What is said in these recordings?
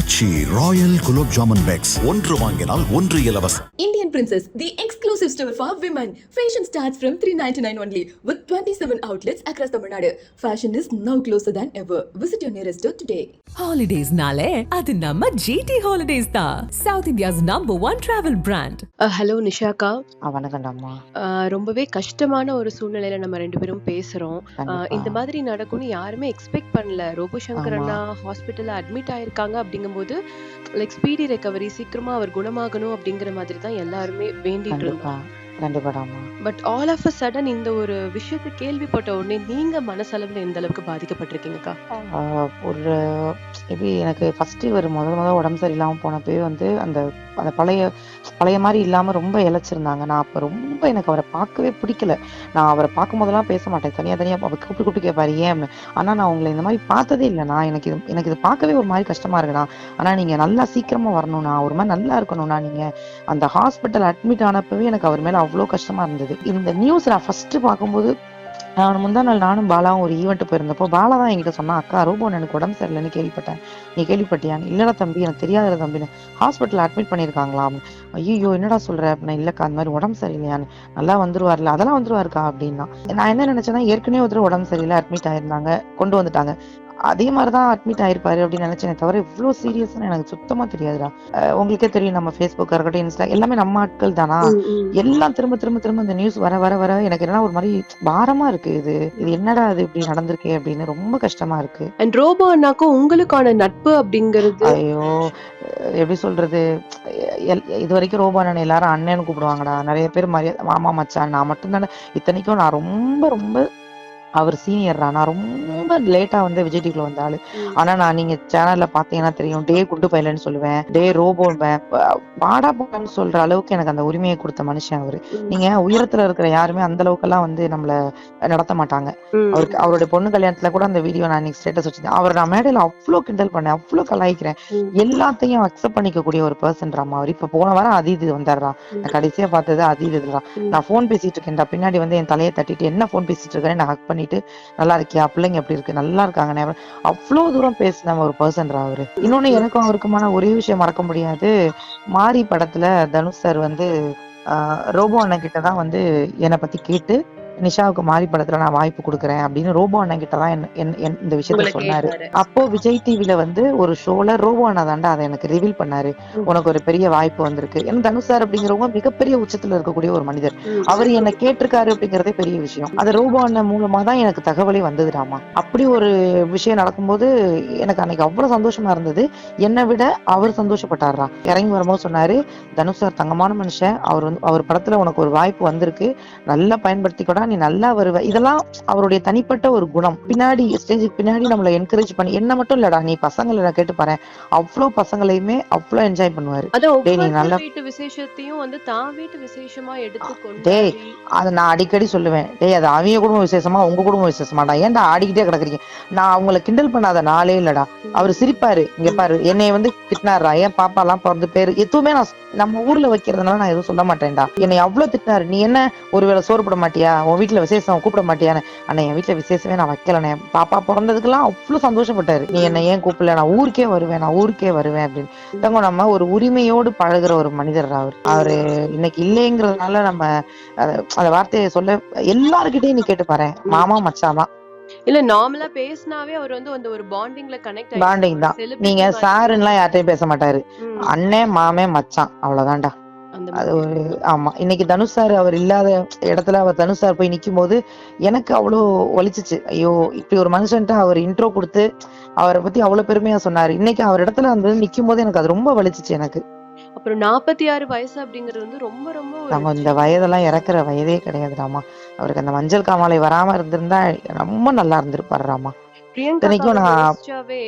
ஆச்சி royal gulab jamun packs ஒன்று வாங்கினால் ஒன்று இலவசம் Indian Princess, the exclusive store for women. Fashion starts from 399 only with 27 outlets across Tamil Nadu. Fashion is now closer than ever. Visit your nearest store today. ஹாலிடேஸ்னாலே அது நம்ம GT holidays தான் south India's number one travel brand hello நிஷாக்கா அஹ் ரொம்பவே கஷ்டமான ஒரு சூழ்நிலையில நம்ம ரெண்டு பேரும் பேசுறோம் கண்டிப்பா. இந்த மாதிரி நடக்கும்னு யாருமே எக்ஸ்பெக்ட் பண்ணல ரோபோ சங்கர். அண்ணா ஹாஸ்பிட்டல்ல அட்மிட் ஆயிருக்காங்க அப்படிங்கும்போது லைக் ஸ்பீடி ரெக்கவரி சீக்கிரமா அவர் குணமாகணும் அப்படிங்கிற மாதிரி தான் எல்லாருமே வேண்டிட்டு இருந்தோம். கண்டிப்பாடாம்மா but all of a sudden இந்த ஒரு விஷயத்தை கேள்விப்பட்ட உடனே நீங்க மனசளவுல எந்த அளவுக்கு பாதிக்கப்பட்டிருக்கீங்கக்கா? ஒரு எப்படி எனக்கு ஃபர்ஸ்ட் இவர் முதல் முதல் உடம்பு சரியில்லாம போனப்பவே வந்து அந்த அந்த பழைய பழைய மாதிரி இல்லாம ரொம்ப இழைச்சிருந்தாங்க. நான் அப்ப ரொம்ப எனக்கு அவரை பார்க்கவே பிடிக்கல. நான் அவரை பார்க்கும் போதெல்லாம் பேச மாட்டேன். தனியா தனியா அவர் கூப்பிட்டு கூப்பிட்டு கேட்பாரு ஏன் அப்படின்னு. ஆனா நான் உங்களை இந்த மாதிரி பார்த்ததே இல்லைண்ணா எனக்கு இது எனக்கு இது பார்க்கவே ஒரு மாதிரி கஷ்டமா இருக்குண்ணா ஆனா நீங்க நல்லா சீக்கிரமா வரணும்ண்ணா ஒரு மாதிரி நல்லா இருக்கணும்ண்ணா நீங்க அந்த ஹாஸ்பிட்டல் அட்மிட் ஆனப்பவே எனக்கு அவர் மேல அவ்வளோ கஷ்டமா இருந்தது. இந்த நியூஸ் நான் ஃபர்ஸ்ட் பார்க்கும்போது நான் முந்தா நாள் நானும் பாலாவும் ஒரு ஈவெண்ட் போயிருந்தப்போ பாலா தான் என்கிட்ட சொன்னா அக்கா ரோபோன் எனக்கு உடம்பு சரியில்லைன்னு கேள்விப்பட்டேன். நீ கேள்விப்பட்டியான்னு? இல்லடா தம்பி எனக்கு தெரியாத தம்பின்னு. ஹாஸ்பிட்டல் அட்மிட் பண்ணியிருக்காங்களாம் ஐயோ என்னடா சொல்ற? அப்படின்னா இல்லக்கா அந்த மாதிரி உடம்பு சரியில்லையான்னு. நல்லா வந்துருவார்ல அதெல்லாம் வந்துருவாருக்கா? அப்படின்னா நான் என்ன நினைச்சேன்னா ஏற்கனவே ஒருத்தர் உடம்பு சரியில்லை அட்மிட் ஆயிருந்தாங்க கொண்டு வந்துட்டாங்க. அதே மாதிரிதான் அட்மிட் ஆயிருப்பாரு அப்படின்னு நினைச்சேனே தவிர இவ்வளவு சீரியஸ்னு எனக்கு சுத்தமா தெரியாதுடா. உங்களுக்கே தெரியும் நம்ம ஃபேஸ்புக்கா இருக்கட்டும் இன்ஸ்டா எல்லாமே நம்ம ஆட்கள் தானா? எல்லாம் திரும்ப திரும்ப திரும்ப இந்த நியூஸ் வர வர வர எனக்கு என்ன ஒரு மாதிரி பாரமா இருக்கு இது. இது என்னடா இது இப்படி நடந்திருக்கே அப்படின்னு ரொம்ப கஷ்டமா இருக்கு. அண்ட் ரோபோ அண்ணாக்கும் உங்களுக்கான நட்பு அப்படிங்கிறது? ஐயோ எப்படி சொல்றது? இது வரைக்கும் ரோபானன் எல்லாரும் அண்ணன்னு கூப்பிடுவாங்கடா. நிறைய பேர் மரியாதை மாமா மச்சான் நான் மட்டும்தானே. இத்தனைக்கும் நான் ரொம்ப ரொம்ப அவர் சீனியர்டா நான் ரொம்ப லேட்டா வந்து விஜய் டிவில வந்த ஆளு ஆனா நான் நீங்க சேனல்ல பாத்தீங்கன்னா தெரியும். டே குண்டு பைலன்னு சொல்லுவேன். டே ரோபோன்பேன் பாடா போடான்னு சொல்ற அளவுக்கு எனக்கு அந்த உரிமையை கொடுத்த மனுஷன் அவரு. நீங்க உயரத்துல இருக்கிற யாருமே அந்த அளவுக்கு எல்லாம் வந்து நம்மள நடத்த மாட்டாங்க. அவருக்கு அவருடைய பொண்ணு கல்யாணத்துல கூட அந்த வீடியோ நான் இன்னைக்கு ஸ்டேட்டஸ் வச்சிருந்தேன். அவர் நான் மேடையில அவ்வளவு கிண்டல் பண்ணேன் அவ்வளவு கலாய்க்கிறேன். எல்லாத்தையும் அக்செப்ட் பண்ணிக்கக்கூடிய ஒரு பர்சன்றாமா அவர் இப்ப போன வாரம் அதீத் வந்துடுறா நான் கடைசியா பார்த்தது அதீத் இதுதான். நான் போன் பேசிட்டு இருக்கேன்டா. பின்னாடி வந்து என் தலையை தட்டிட்டு என்ன போன் பேசிட்டு இருக்கேன்னு நான் ஹக் பண்ணிட்டு நல்லா இருக்கியா? பிள்ளைங்க எப்படி இருக்கு? நல்லா இருக்காங்க. நான் அவ்வளவு தூரம் பேசின ஒரு பர்சன்ரா அவரு. இன்னொன்னு எனக்கும் அவருக்குமான ஒரே விஷயம் மறக்க முடியாது. மாரி படத்துல தனுஷ் சார் வந்து ஆஹ் ரோபோ அண்ணன் கிட்ட தான் வந்து என்னை பத்தி கேட்டு நிஷாவுக்கு மாரி படத்துல நான் வாய்ப்பு கொடுக்குறேன் அப்படின்னு ரோபோ அண்ணன் கிட்ட தான் என்ன- இந்த விஷயத்த சொன்னாரு. அப்போ விஜய் டிவில வந்து ஒரு ஷோல ரோபோ அண்ணா தாண்டா அதை எனக்கு ரிவீல் பண்ணாரு. உனக்கு ஒரு பெரிய வாய்ப்பு வந்திருக்கு. ஏன்னா தனுஷ் சார் அப்படிங்கிறவங்க மிகப்பெரிய உச்சத்துல இருக்கக்கூடிய ஒரு மனிதர். அவர் என்ன கேட்டிருக்காரு அப்படிங்கறதே பெரிய விஷயம். அது ரோபோ அண்ணன் மூலமா தான் எனக்கு தகவலே வந்ததுடாமா. அப்படி ஒரு விஷயம் நடக்கும்போது எனக்கு அன்னைக்கு அவ்வளவு சந்தோஷமா இருந்தது. என்னை விட அவர் சந்தோஷப்பட்டாரா. இறங்கி வரும்போது சொன்னாரு தனுஷ் சார் தங்கமான மனுஷன். அவர் வந்து அவர் படத்துல உனக்கு ஒரு வாய்ப்பு வந்திருக்கு. நல்லா பயன்படுத்திக்கூடா. நீ நல்லா வருவ. இதெல்லாம் அவருடைய தனிப்பட்ட ஒரு குணம். பின்னாடி ஸ்டேஜுக்கு பின்னாடி நம்மளை என்கரேஜ் பண்ணி என்ன மட்டும் இல்லடா நீ பசங்களை நான் கேட்டு பாரு அவ்வளவு பசங்களையுமே அவ்வளவு என்ஜாய் பண்ணுவாரு. நல்லா- வீட்டு விசேஷத்தையும் வந்து தான் வீட்டு விசேஷமா எடுத்து டேய், அதை நான் அடிக்கடி சொல்லுவேன். டேய் அது அவங்க குடும்ப விசேஷமா உங்க குடும்ப விசேஷமாடா. ஏன்டா ஆடிக்கிட்டே கிடக்குறீங்க? நான் அவங்கள கிண்டல் பண்ணாத நாளே இல்லடா. அவர் சிரிப்பாரு. இங்க பாரு என்னைய வந்து திட்டினாரா ஏன் பாப்பா எல்லாம் பிறந்து பேரு. எதுவுமே நான் நம்ம ஊர்ல வைக்கிறதுனால நான் எதுவும் சொல்ல மாட்டேன்டா. என்னை அவ்வளவு திட்டினாரு. நீ என்ன ஒருவேளை சோறு போட மாட்டியா? உன் வீட்டுல விசேஷம் கூப்பிட மாட்டியான்னு. அண்ணா என் வீட்டுல விசேஷமே நான் வைக்கலண்ணே. பாப்பா பிறந்ததுக்கெல்லாம் அவ்வளவு சந்தோஷப்பட்டாரு. நீ என்ன ஏன் கூப்பிடல? நான் ஊருக்கே வருவேன் நான் ஊருக்கே வருவேன் அப்படின்னு. தங்க நம்ம ஒரு உரிமையோடு பழகுற ஒரு மனிதர் அவர். அவரு இன்னைக்கு இல்லைங்கிறதுனால நம்ம அந்த வார்த்தையை சொல்ல எல்லாருக்கிட்டையும் நீ கேட்டு பாரு மாமா மச்சான் தான் இல்ல நார்மலா பேசினாவே அவர் வந்து அந்த ஒரு பாண்டிங்ல கனெக்ட் Bonding தான். நீங்க சாருன்னுலாம் யார்ட்டையும் பேச மாட்டாரு. அண்ணன் மாமே மச்சான். அவ்வளவுதான்டா. அது ஒரு ஆமா. இன்னைக்கு தனுஷ் சார் அவர் இல்லாத இடத்துல அவர் தனுஷ் சார் போய் நிக்கும் போது எனக்கு அவ்வளோ வலிச்சுச்சு ஐயோ இப்படி ஒரு மனுஷன்ட்டு அவர் இன்ட்ரோ கொடுத்து அவரை பத்தி அவ்வளவு பெருமையா சொன்னாரு. இன்னைக்கு அவர் இடத்துல வந்து நிக்கும் போது எனக்கு அது ரொம்ப வலிச்சுச்சு எனக்கு. அப்புறம் நாற்பத்தி ஆறு வயசு அப்படிங்கிறது வந்து ரொம்ப ரொம்ப நம்ம இந்த வயதெல்லாம் இறக்குற வயதே கிடையாதுடாமா. அவருக்கு அந்த மஞ்சள் காமாலை வராம இருந்திருந்தா ரொம்ப நல்லா இருந்திருப்பாரு ராமா பிரியங்கா இத்தனைக்கும் அக்காவை நான் யோசிச்சாவே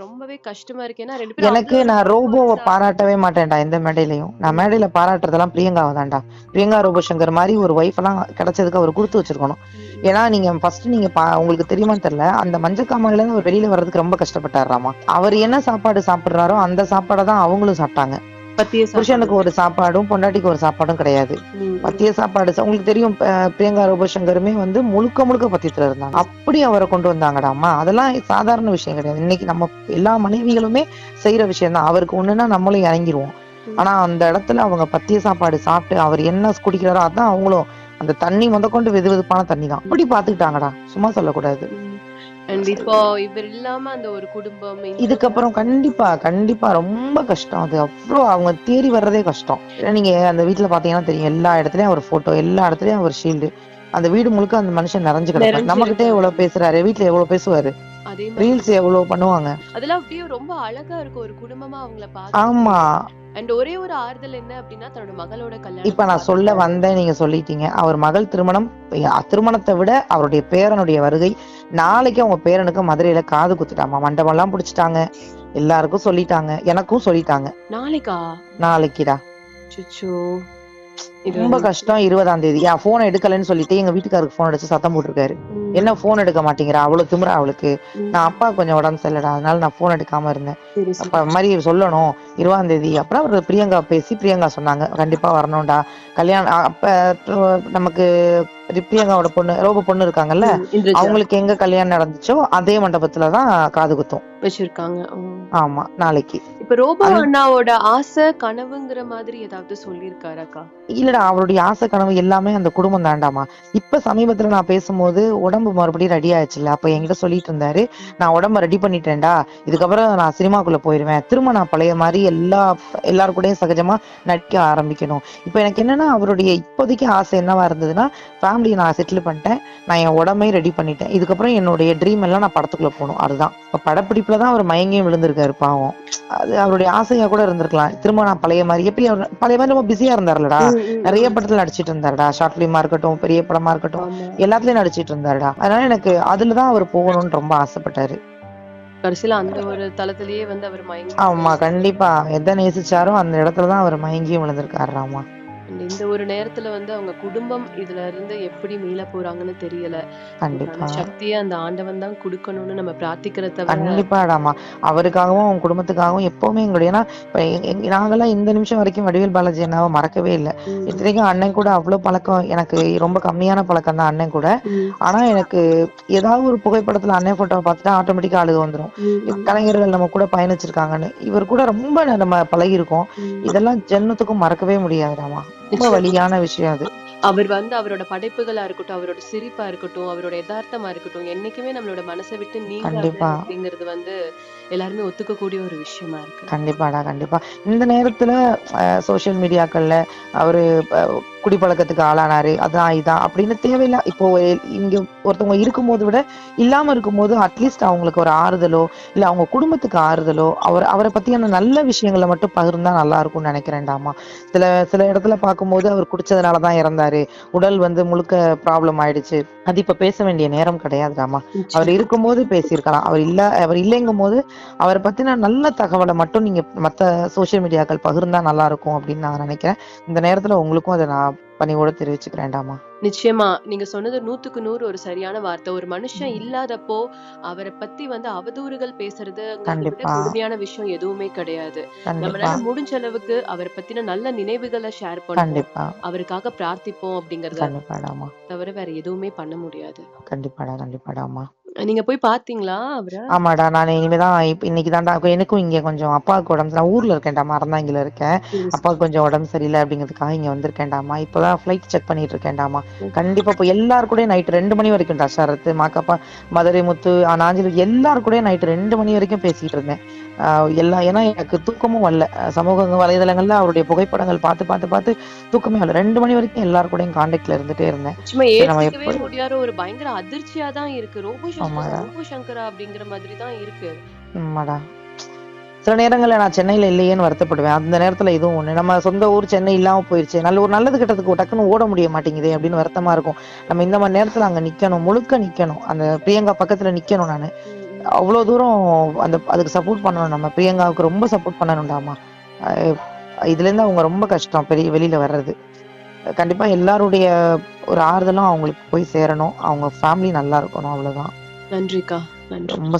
ரொம்பவே கஷ்டமா இருக்கு. ஏன்னா ரெண்டு பேரும் எனக்கு நான் ரோபோவை பாராட்டவே மாட்டேன்டா எந்த மேடையிலையும். நான் மேடையில பாராட்டுறதெல்லாம் பிரியங்காவை தான்டா. பிரியங்கா ரோபோ சங்கர் மாதிரி ஒரு ஒய்ஃப் எல்லாம் கிடைச்சதுக்கு அவர் கொடுத்து வச்சிருக்கணும். ஏன்னா நீங்க ஃபர்ஸ்ட் நீங்க உங்களுக்கு தெரியுமான்னு தெரியல. அந்த மஞ்சள் காமாலையில இருந்து அவர் வெளியில வர்றதுக்கு ரொம்ப கஷ்டப்பட்டாராமா. அவர் என்ன சாப்பாடு சாப்பிடுறாரோ அந்த சாப்பாடை தான் அவங்களும் சாப்பிட்டாங்க. புருஷனுக்கு ஒரு சாப்பாடும் பொண்டாட்டிக்கு ஒரு சாப்பாடும் கிடையாது. பத்திய சாப்பாடு உங்களுக்கு தெரியும் பிரியங்கா ரூபசங்கருமே வந்து முழுக்க முழுக்க பத்தியத்துல இருந்தாங்க. அப்படி அவரை கொண்டு வந்தாங்கடாமா அதெல்லாம் சாதாரண விஷயம் கிடையாது. இன்னைக்கு நம்ம எல்லா மனைவிகளுமே செய்யற விஷயம் தான் அவருக்கு ஒண்ணுன்னா நம்மளும் இறங்கிருவோம். ஆனா அந்த இடத்துல அவங்க பத்திய சாப்பாடு சாப்பிட்டு அவர் என்ன குடிக்கிறாரோ அதான் அவங்களும். அந்த தண்ணி முத கொண்டு வெது வெதுப்பான தண்ணி தான் அப்படி பாத்துக்கிட்டாங்கடா சும்மா சொல்லக்கூடாது. அண்ட் இப்போ இவர் இல்லாம அந்த ஒரு குடும்பம் இதுக்கப்புறம் கண்டிப்பா கண்டிப்பா ரொம்ப கஷ்டம். அது அவ்வளோ அவங்க தேறி வர்றதே கஷ்டம். ஏன்னா நீங்க அந்த வீட்டுல பாத்தீங்கன்னா தெரியும் எல்லா இடத்துலயும் அவர் போட்டோ எல்லா இடத்துலயும் அவர் ஷீல்டு அந்த வீடு முழுக்க அந்த மனுஷன் நிறைஞ்சு கிடப்பாரு நிறைஞ்சு நம்ம கிட்டே இருப்பாரு. எவ்வளவு பேசுறாரு? வீட்டுல எவ்வளவு பேசுவாரு? அதே மாதிரி ரீல்ஸ் எவ்வளவு பண்ணுவாங்க? அதெல்லாம் அப்படியே ரொம்ப அழகா இருக்கும். ஒரு குடும்பமா அவங்கள பார்த்து. ஆமா. அண்ட் ஒரே ஒரு ஆறுதல் என்ன அப்படின்னா தன்னோட மகளோட கல்யாணம் இப்ப நான் சொல்ல வந்தேன் நீங்க சொல்லிட்டீங்க. அவர் மகள் திருமணம் திருமணத்தை விட அவருடைய பேரனுடைய வருகை நாளைக்கு அவங்க பேரனுக்கு மதுரையில காது குத்துட்டாமா? மண்டபம் எல்லாம் புடிச்சிட்டாங்க. எல்லாருக்கும் சொல்லிட்டாங்க. எனக்கும் சொல்லிட்டாங்க. நாளைக்கா? நாளைக்குடா. சுச்சோ ரொம்ப கஷ்டம் இருபதாம் தேதி. என் போன் எடுக்கலன்னு சொல்லிட்டு எங்க வீட்டுக்காருக்கு போன் அடிச்சு சத்தம் போட்டிருக்காரு. என்ன போன் எடுக்க மாட்டேங்கிறா? அவ்வளவு திமிரா அவளுக்கு? நான் அப்பா கொஞ்சம் உடம்பு சரியில்லடா. அதனால நான் போன் எடுக்காம இருந்தேன். அப்ப மாதிரி சொல்லணும். இருபதாம் தேதி. அப்புறம் அவர் பிரியங்கா பேசி பிரியங்கா சொன்னாங்க. கண்டிப்பா வரணும்டா. கல்யாணம் அப்ப நமக்கு பிரியங்காவோட பொண்ணு ரோப பொண்ணு இருக்காங்கல்ல அவங்களுக்கு எங்க கல்யாணம் நடந்துச்சோ அதே மண்டபத்துலதான் காது குத்தும். வச்சிருக்காங்க. ஆமா நாளைக்கு. இப்ப ரோபோ அண்ணாவோட ஆசை கனவுங்கிற மாதிரி ஏதாவது சொல்லியிருக்காராக்கா இல்லடா அவருடைய ஆசை கனவு எல்லாமே அந்த குடும்பம் தாண்டாமா? இப்ப சமீபத்துல நான் பேசும்போது உடம்பு மறுபடியும் ரெடி ஆயிடுச்சுல்ல அப்ப என்கிட்ட சொல்லிட்டு இருந்தாரு நான் உடம்ப ரெடி பண்ணிட்டேன்டா இதுக்கப்புறம் நான் சினிமாக்குள்ள போயிருவேன் திரும்ப நான் பழைய மாதிரி எல்லா எல்லாரு கூடயும் சகஜமா நடிக்க ஆரம்பிக்கணும். இப்ப எனக்கு என்னன்னா அவருடைய இப்போதைக்கு ஆசை என்னவா இருந்ததுன்னா ஃபேமிலியை நான் செட்டில் பண்ணிட்டேன். நான் என் உடம்பையும் ரெடி பண்ணிட்டேன். இதுக்கப்புறம் என்னுடைய ட்ரீம் எல்லாம் நான் படத்துக்குள்ள போகணும். அதுதான். இப்ப படப்பிடிப்புல தான் அவர் மயங்கியும் விழுந்திருக்காரு பாவம். அது அவருடைய ஆசையா கூட இருந்திருக்கலாம். திரும்ப நான் பழைய மாதிரி எப்படி அவர் பழைய மாதிரி ரொம்ப பிஸியா இருந்தாருலடா. நிறைய படத்துல நடிச்சிட்டு இருந்தாருடா. ஷார்ட் பிலிமா இருக்கட்டும் பெரிய படமா இருக்கட்டும். எல்லாத்துலயும் நடிச்சிட்டு இருந்தாருடா. அதனால எனக்கு அதுலதான் அவர் போகணும்னு ரொம்ப ஆசைப்பட்டாரு. கடைசியில அந்த ஒரு தளத்திலேயே வந்து அவர் மயங்கி ஆமா கண்டிப்பா. எதை நேசிச்சாரோ அந்த இடத்துலதான் அவர் மயங்கியும் விழுந்திருக்காரு ஆமா And இந்த ஒரு நேரத்துல வந்து அவங்க குடும்பம் இதுல இருந்து எப்படி மீள போறாங்கன்னு தெரியல. கண்டிப்பா. சக்தியை அந்த ஆண்டவன் தான் கொடுக்கணும்னு நம்ம பிரார்த்திக்கிறத கண்டிப்பாடாமா. அவருக்காகவும் அவங்க குடும்பத்துக்காகவும் எப்பவுமே எங்களுடைய ஏன்னா நாங்கெல்லாம் இந்த நிமிஷம் வரைக்கும் வடிவேல் பாலாஜி அண்ணாவை மறக்கவே இல்லை. இத்தனைக்கும் அண்ணன் கூட அவ்வளவு பழக்கம் எனக்கு ரொம்ப கம்மியான பழக்கம் தான் அண்ணன் கூட. ஆனா எனக்கு ஏதாவது ஒரு புகைப்படத்துல அண்ணன் போட்டோவை பார்த்துட்டா ஆட்டோமேட்டிக்கா அழுக வந்துரும். ம், ம், கலைஞர்கள் நம்ம கூட பயணிச்சிருக்காங்கன்னு. இவர் கூட ரொம்ப நம்ம பழகிருக்கோம். இதெல்லாம் ஜென்மத்துக்கும் மறக்கவே முடியாதுடாமா. ரொம்ப. வலியான விஷயம் அது அவர் வந்து அவரோட படைப்புகளா இருக்கட்டும் அவரோட சிரிப்பா இருக்கட்டும் அவரோட யதார்த்தமா இருக்கட்டும் என்னைக்குமே நம்மளோட மனசை விட்டு கண்டிப்பா. அப்படிங்கிறது வந்து எல்லாருமே ஒத்துக்கக்கூடிய ஒரு விஷயமா இருக்கு கண்டிப்பாடா கண்டிப்பா இந்த நேரத்துல சோஷியல் மீடியாக்கள்ல அவரு குடிப்பழக்கத்துக்கு ஆளானாரு. அதான் இதான் அப்படின்னு தேவையில்ல இப்போ இங்க ஒருத்தவங்க இருக்கும்போது விட இல்லாம இருக்கும்போது அட்லீஸ்ட் அவங்களுக்கு ஒரு ஆறுதலோ இல்ல அவங்க குடும்பத்துக்கு ஆறுதலோ அவர் அவரை பத்தியான நல்ல விஷயங்களை மட்டும் பகிர்ந்தா நல்லா இருக்கும்னு நினைக்கிறேன்டாமா சில சில இடத்துல பார்க்கும்போது அவர் குடிச்சதுனாலதான் இறந்தாரு. உடல் வந்து முழுக்க ப்ராப்ளம் ஆயிடுச்சு. அது இப்ப பேச வேண்டிய நேரம் கிடையாதுடாமா அவர் இருக்கும்போது பேசியிருக்கலாம். அவர் இல்ல அவர் இல்லைங்கும் போது அவரை பத்தின நல்ல தகவலை மட்டும் நீங்க மத்த சோஷியல் மீடியாக்கள் பகிர்ந்தா நல்லா இருக்கும் அப்படின்னு நான் நினைக்கிறேன். இந்த நேரத்துல உங்களுக்கும் அதை நான் பணிவோட தெரிவிச்சுக்கிறேன்டாமா? நிச்சயமா. நீங்க சொன்னது நூத்துக்கு நூறு ஒரு சரியான வார்த்தை. ஒரு மனுஷன் இல்லாதப்போ அவரை பத்தி வந்து அவதூறுகள் கண்டிப்பா. கொடுமையான விஷயம் எதுவுமே கிடையாது. நம்மளால முடிஞ்ச அளவுக்கு அவரை பத்தின நல்ல நினைவுகளை ஷேர் பண்ணுவோம். அவருக்காக பிரார்த்திப்போம் அப்படிங்கறத தவிர வேற எதுவுமே பண்ண முடியாது. கண்டிப்பாடா கண்டிப்பாடாமா. நீங்க போய் பாத்தீங்களா அவரை? ஆமாடா நான் இனிமேதான் இப்ப இன்னைக்கு தான்டா எனக்கும் இங்க கொஞ்சம் அப்பாவுக்கு உடம்பு நான் ஊர்ல இருக்கேன்டா மறந்தாங்கில இருக்கேன். அப்பாவுக்கு கொஞ்சம் உடம்பு சரியில்லை அப்படிங்கிறதுக்காக இங்க வந்திருக்கேன்டாமா. இப்பதான் ஃபிளைட் செக் பண்ணிட்டு இருக்கேன்டாமா. கண்டிப்பா இப்போ எல்லாரு கூட நைட் ரெண்டு மணி வரைக்கும் டா சரத்து மாக்கப்பா மதுரை முத்து நாஞ்சில் எல்லாரு கூட நைட் ரெண்டு மணி வரைக்கும் பேசிட்டு இருந்தேன். எல்லா ஏன்னா எனக்கு தூக்கமும் வரல. சமூக வலைதளங்கள்ல அவருடைய புகைப்படங்கள் பார்த்து பார்த்து பார்த்து தூக்கமே வரல. ரெண்டு மணி வரைக்கும் எல்லாரு கூடயும் கான்டாக்ட்ல இருந்துட்டே இருந்தேன். நம்ம எப்படி- முடியாத ஒரு பயங்கர அதிர்ச்சியா தான் இருக்கு. ரோபோ சங்கரா அப்படிங்கிற மாதிரி தான் இருக்கு. ஆமாடா. சில நேரங்கள்ல நான் சென்னையில இல்லையேன்னு வருத்தப்படுவேன். அந்த நேரத்துல இதுவும் ஒண்ணு. நம்ம சொந்த ஊர் சென்னை இல்லாம போயிருச்சு. நல்ல ஒரு நல்லது கெட்டதுக்கு டக்குன்னு ஓட முடிய மாட்டேங்குதே அப்படின்னு வருத்தமா இருக்கும். நம்ம இந்த மாதிரி நேரத்துல அங்க நிக்கணும். முழுக்க நிக்கணும். அந்த பிரியங்கா பக்கத்துல நிக்கணும் நானு. அவ்வளோ தூரம் அந்த அதுக்கு சப்போர்ட் பண்ணணும் நம்ம. பிரியங்காவுக்கு ரொம்ப சப்போர்ட் பண்ணணும்டாமா? இதுலேருந்து அவங்க ரொம்ப கஷ்டம் பெரிய வெளியில் வர்றது. கண்டிப்பாக எல்லாருடைய ஒரு ஆறுதலும் அவங்களுக்கு போய் சேரணும். அவங்க ஃபேமிலி நல்லா இருக்கணும் அவ்வளோதான் நன்றிக்கா. ரொம்ப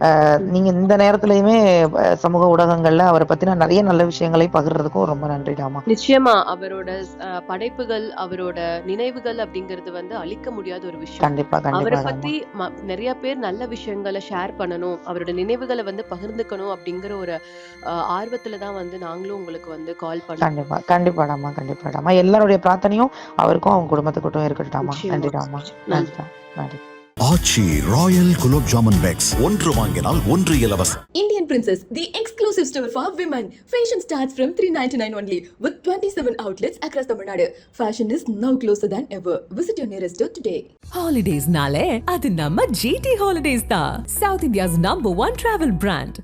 அஹ் நீங்க இந்த நேரத்திலயுமே சமூக ஊடகங்கள்ல அவரை பத்தின நிறைய நல்ல விஷயங்களை பகிர்றதுக்கும் ரொம்ப நன்றிடாமா. நிச்சயமா அவரோட படைப்புகள் அவரோட நினைவுகள் அப்படிங்கிறது வந்து அழிக்க முடியாத ஒரு விஷயம். கண்டிப்பா அவரை பத்தி நிறைய பேர் நல்ல விஷயங்களை ஷேர் பண்ணணும் அவரோட நினைவுகளை வந்து பகிர்ந்துக்கணும் அப்படிங்கிற ஒரு ஆர்வத்துல தான் வந்து நாங்களும் உங்களுக்கு வந்து கால் பண்ணோம். கண்டிப்பா கண்டிப்பாடாமா கண்டிப்பாடாமா. எல்லாருடைய பிரார்த்தனையும் அவருக்கும் அவங்க குடும்பத்துக்கிட்டும் இருக்கட்டும்டாமா. நிச்சயமா. நன்றிடாமா. நன்றி. நன்றி நன்றி. ஆச்சி ராயல் குலோப் ஜாமுன் பேக்ஸ் ஒன்று வாங்கினால் ஒன்று இலவசம் Indian Princess, the exclusive store for women. Fashion starts from 399 only with 27 outlets across Tamil Nadu. Fashion is now closer than ever. Visit your nearest store today. ஹாலிடேஸ்னாலே அது நம்ம ஜிடி ஹாலிடேஸ் தான் south India's number one travel brand